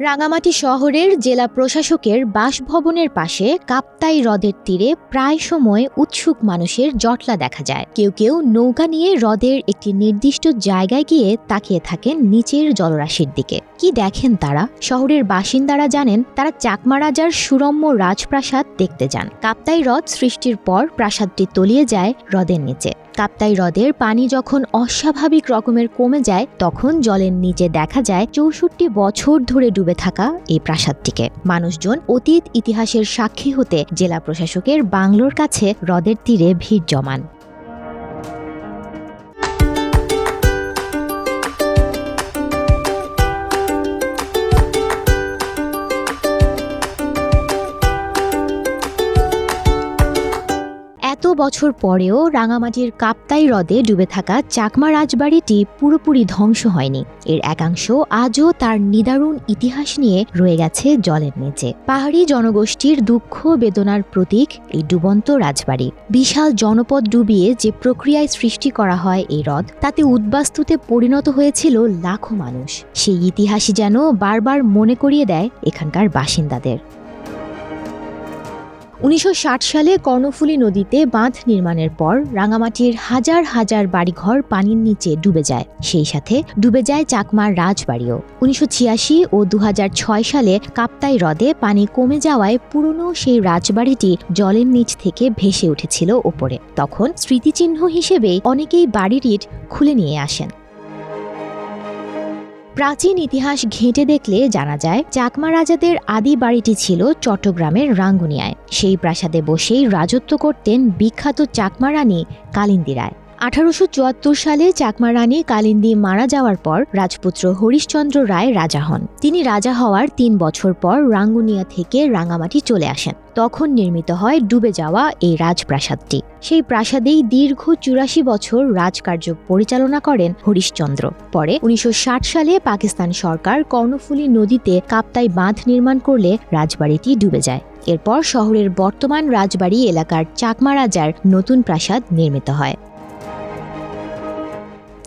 রাঙামাটি শহরের জেলা প্রশাসকের বাসভবনের পাশে কাপ্তাই হ্রদের তীরে প্রায় সময় উৎসুক মানুষের জটলা দেখা যায়। কেউ কেউ নৌকা নিয়ে হ্রদের একটি নির্দিষ্ট জায়গায় গিয়ে তাকিয়ে থাকেন নিচের জলরাশির দিকে। কি দেখেন তারা? শহরের বাসিন্দারা জানেন তারা চাকমা রাজার সুরম্য রাজপ্রাসাদ দেখতে যান। কাপ্তাই হ্রদ সৃষ্টির পর প্রাসাদটি তলিয়ে যায় হ্রদের নিচে। কাপ্তাই হ্রদের পানি যখন অস্বাভাবিক রকমের কমে যায়, তখন জলের নিচে দেখা যায় চৌষট্টি বছর ধরে ডুবে থাকা এই প্রাসাদটিকে। মানুষজন অতীত ইতিহাসের সাক্ষী হতে জেলা প্রশাসকের বাংলোর কাছে হ্রদের তীরে ভিড় জমান। এত বছর পরেও রাঙামাটির কাপ্তাই হ্রদে ডুবে থাকা চাকমা রাজবাড়িটি পুরোপুরি ধ্বংস হয়নি। এর একাংশ আজও তার নিদারুণ ইতিহাস নিয়ে রয়ে গেছে জলের নিচে। পাহাড়ি জনগোষ্ঠীর দুঃখ বেদনার প্রতীক এই ডুবন্ত রাজবাড়ি। বিশাল জনপদ ডুবিয়ে যে প্রক্রিয়ায় সৃষ্টি করা হয় এই হ্রদ, তাতে উদ্বাস্তুতে পরিণত হয়েছিল লাখো মানুষ। সেই ইতিহাসই যেন বারবার মনে করিয়ে দেয় এখানকার বাসিন্দাদের। উনিশশো ষাট সালে কর্ণফুলী নদীতে বাঁধ নির্মাণের পর রাঙামাটির হাজার হাজার বাড়িঘর পানির নিচে ডুবে যায়। সেই সাথে ডুবে যায় চাকমার রাজবাড়িও। উনিশশো ছিয়াশি ও দু হাজার ছয় সালে কাপ্তাই হ্রদে পানি কমে যাওয়ায় পুরনো সেই রাজবাড়িটি জলের নিচ থেকে ভেসে উঠেছিল ওপরে। তখন স্মৃতিচিহ্ন হিসেবে অনেকেই বাড়ির ইট খুলে নিয়ে আসেন। প্রাচীন ইতিহাস ঘেঁটে দেখলে জানা যায়, চাকমা রাজাদের আদি বাড়িটি ছিল চট্টগ্রামের রাঙ্গুনিয়ায়। সেই প্রাসাদে বসেই রাজত্ব করতেন বিখ্যাত চাকমা রানী কালিন্দী রায়। আঠারোশো চুয়াত্তর সালে চাকমা রানী কালিন্দী মারা যাওয়ার পর রাজপুত্র হরিশচন্দ্র রায় রাজা হন। তিনি রাজা হওয়ার তিন বছর পর রাঙ্গুনিয়া থেকে রাঙামাটি চলে আসেন। তখন নির্মিত হয় ডুবে যাওয়া এই রাজপ্রাসাদটি। সেই প্রাসাদেই দীর্ঘ চুরাশি বছর রাজকার্য পরিচালনা করেন হরিশচন্দ্র। পরে উনিশশো ষাট সালে পাকিস্তান সরকার কর্ণফুলী নদীতে কাপ্তাই বাঁধ নির্মাণ করলে রাজবাড়িটি ডুবে যায়। এরপর শহরের বর্তমান রাজবাড়ি এলাকার চাকমা রাজার নতুন প্রাসাদ নির্মিত হয়।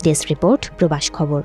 ডেস্ক রিপোর্ট প্রবাস খবর